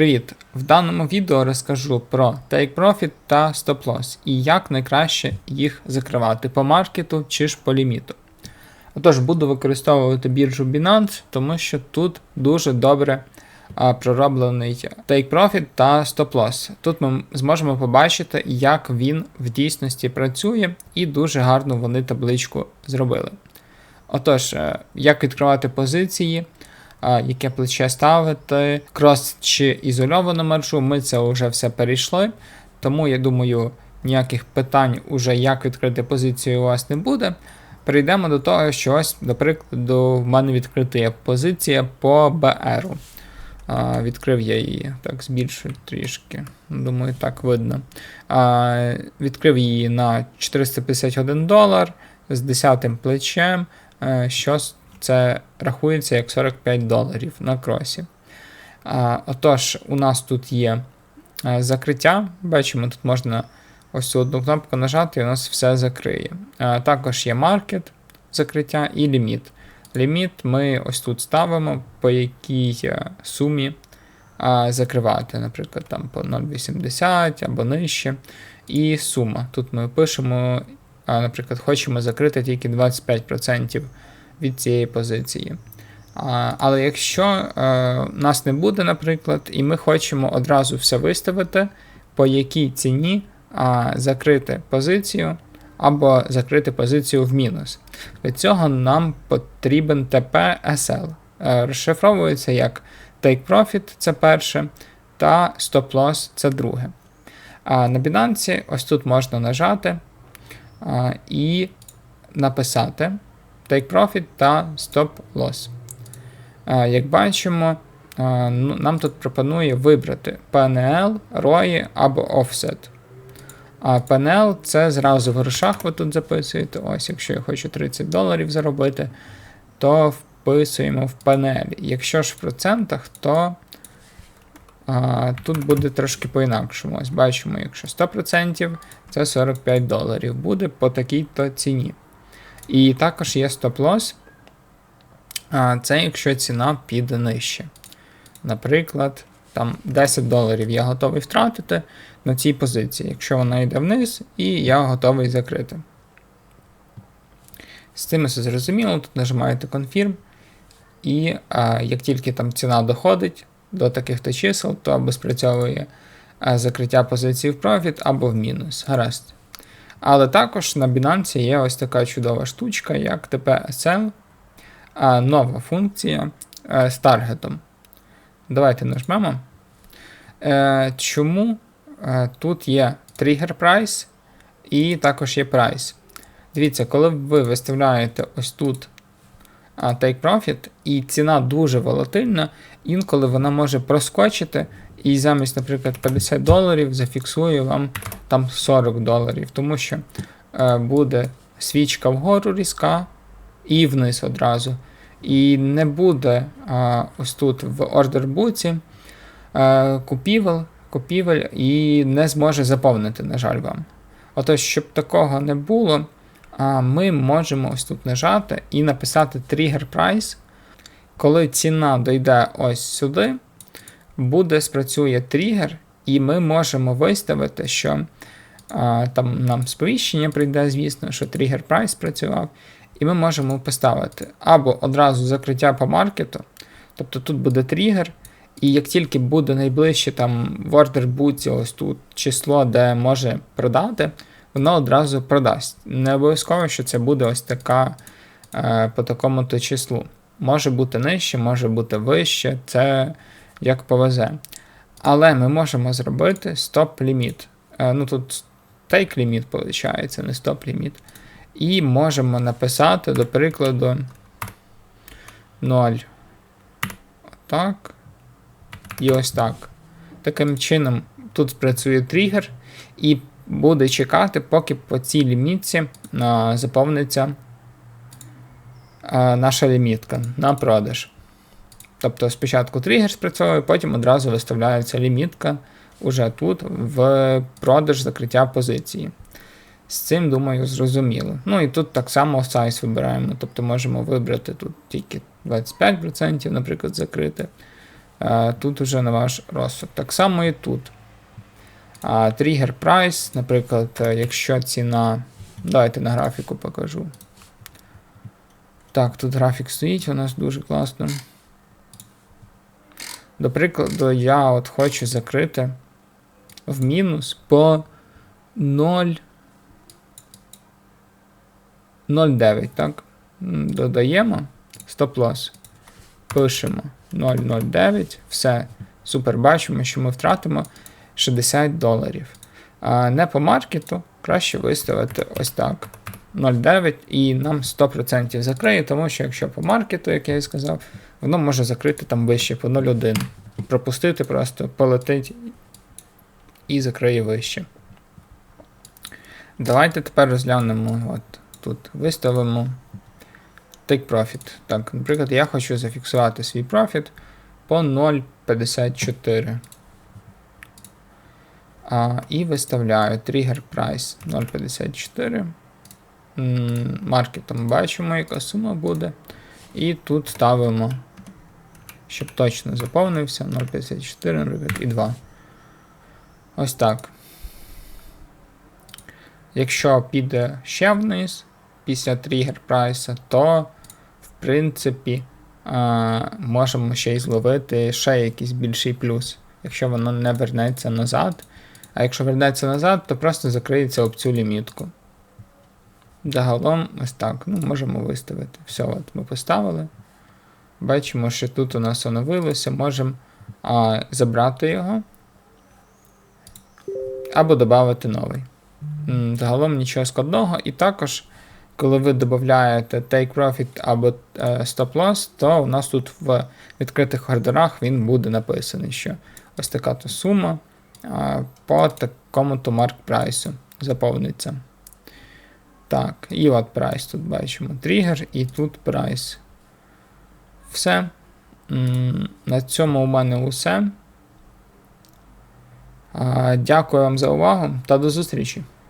Привіт! В даному відео розкажу про Take Profit та Stop Loss і як найкраще їх закривати по маркету чи ж по ліміту. Отож, буду використовувати біржу Binance, тому що тут дуже добре а, пророблений Take Profit та Stop Loss. Тут ми зможемо побачити, як він в дійсності працює, і дуже гарно вони табличку зробили. Отож, е, як відкривати позиції яке плече ставити, крос чи ізольовану маржу, ми це вже все перейшли. Тому я думаю, ніяких питань, уже як відкрити позицію у вас не буде. Перейдемо до того, що ось, до прикладу, в мене відкрита позиція по БР. Відкрив я її, так, збільшую трішки. Думаю, так видно. Відкрив її на 451 долар з 10 плечем, е, що це рахується як 45 доларів на кросі. А, Отож, у нас тут є а, закриття. Бачимо, тут можна ось цю одну кнопку нажати, і у нас все закриє. А, Також є маркет закриття і ліміт. Ліміт ми ось тут ставимо, по якій е, сумі а, закривати, наприклад, там по 0,80 або нижче. І сума. Тут ми пишемо, а, наприклад, хочемо закрити тільки 25% від цієї позиції. Але якщо е, нас не буде, наприклад, і ми хочемо одразу все виставити, по якій ціні закрити позицію або закрити позицію в мінус. Для цього нам потрібен TP-SL. Е, розшифровується як Take Profit це перше, та Stop Loss це друге. А на Binance ось тут можна нажати і написати. Take Profit та Stop Loss. Як бачимо, ну, нам тут пропонує вибрати PNL, ROI або Offset. А PNL це зразу в грошах ви тут записуєте. Ось, якщо я хочу 30 доларів заробити, то вписуємо в PNL. Якщо ж в процентах, то а, тут буде трошки по-інакшому. Ось бачимо, якщо 100%, це 45 доларів буде по такій-то ціні. І також є стоп-лосс. Це якщо ціна піде нижче. Наприклад, там 10 доларів я готовий втратити на цій позиції, якщо вона йде вниз, і я готовий закрити. З цим все зрозуміло, тут нажимаєте Confirm, і а, як тільки там ціна доходить до таких-то чисел, то або спрацьовує а, закриття позиції в профіт, або в мінус. Гаразд. Але також на Binance є ось така чудова штучка, як TPSL, нова функція е, з таргетом. Давайте нажмемо. Е, чому е, тут є trigger price і також є price. Дивіться, коли ви виставляєте ось тут take profit, і ціна дуже волатильна, інколи вона може проскочити і замість, наприклад, 50 доларів зафіксує вам там 40 доларів, тому що е, буде свічка вгору різка і вниз одразу. І не буде е, ось тут в ордербуці е, купівель, купівель і не зможе заповнити, на жаль, вам. Отож, щоб такого не було, е, ми можемо ось тут нажати і написати trigger price. Коли ціна дойде ось сюди буде спрацює тригер, і ми можемо виставити, що а, там нам сповіщення прийде, звісно, що тригер прайс спрацював. І ми можемо поставити або одразу закриття по маркету, тобто тут буде тригер, і як тільки буде найближче там в ордер ось тут число, де може продати, воно одразу продасть. Не обов'язково, що це буде ось така е, по такому-то числу. Може бути нижче, може бути вище. Це як повезе. Але ми можемо зробити стоп-ліміт. Е, ну тут take-ліміт, виходить, не стоп-ліміт. І можемо написати, до прикладу, 0. Отак. І ось так. Таким чином, тут спрацює тригер, і буде чекати, поки по цій лімітці заповниться наша лімітка на продаж. Тобто спочатку тригер спрацьовує, потім одразу виставляється лімітка уже тут в продаж закриття позиції. З цим, думаю, зрозуміло. Ну і тут так само сайз вибираємо. Тобто можемо вибрати тут тільки 25%, наприклад, закрити. Тут уже на ваш розсуд. Так само і тут. Тригер прайс, наприклад, е, якщо ціна. Давайте на графіку покажу. Так, тут графік стоїть у нас дуже класно. До прикладу, я от хочу закрити в мінус по 0. 0,9, так? Додаємо стоп-лосс. Пишемо 0,09. Все. Супер, бачимо, що ми втратимо 60 доларів. А не по маркету краще виставити ось так. 0,9 і нам 100% закриє, тому що якщо по маркету, як я і сказав, воно може закрити там вище по 0,1. Пропустити просто полетить і закриє вище. Давайте тепер розглянемо. От тут виставимо Take Profit. Так, наприклад, я хочу зафіксувати свій профіт по 0,54. А, і виставляю Trigger Price 0,54. Маркетом бачимо, яка сума буде. І тут ставимо, щоб точно заповнився 0,54 наприклад, і 2. Ось так. Якщо піде ще вниз після тригер прайса, то в принципі можемо ще й зловити ще якийсь більший плюс, якщо воно не вернеться назад. А якщо вернеться назад, то просто закриється об цю лімітку. Загалом ось так. Ну, можемо виставити. Все, от ми поставили. Бачимо, що тут у нас оновилося, можемо а, забрати його. Або додати новий. Загалом нічого складного. І також, коли ви додаєте Take Profit або е, Stop Loss, то у нас тут в відкритих ордерах він буде написаний, що ось така то сума по такому-то марк прайсу заповниться. Так, і от прайс тут бачимо. Тригер, і тут прайс. Все. На цьому у мене усе. Дякую вам за увагу та до зустрічі!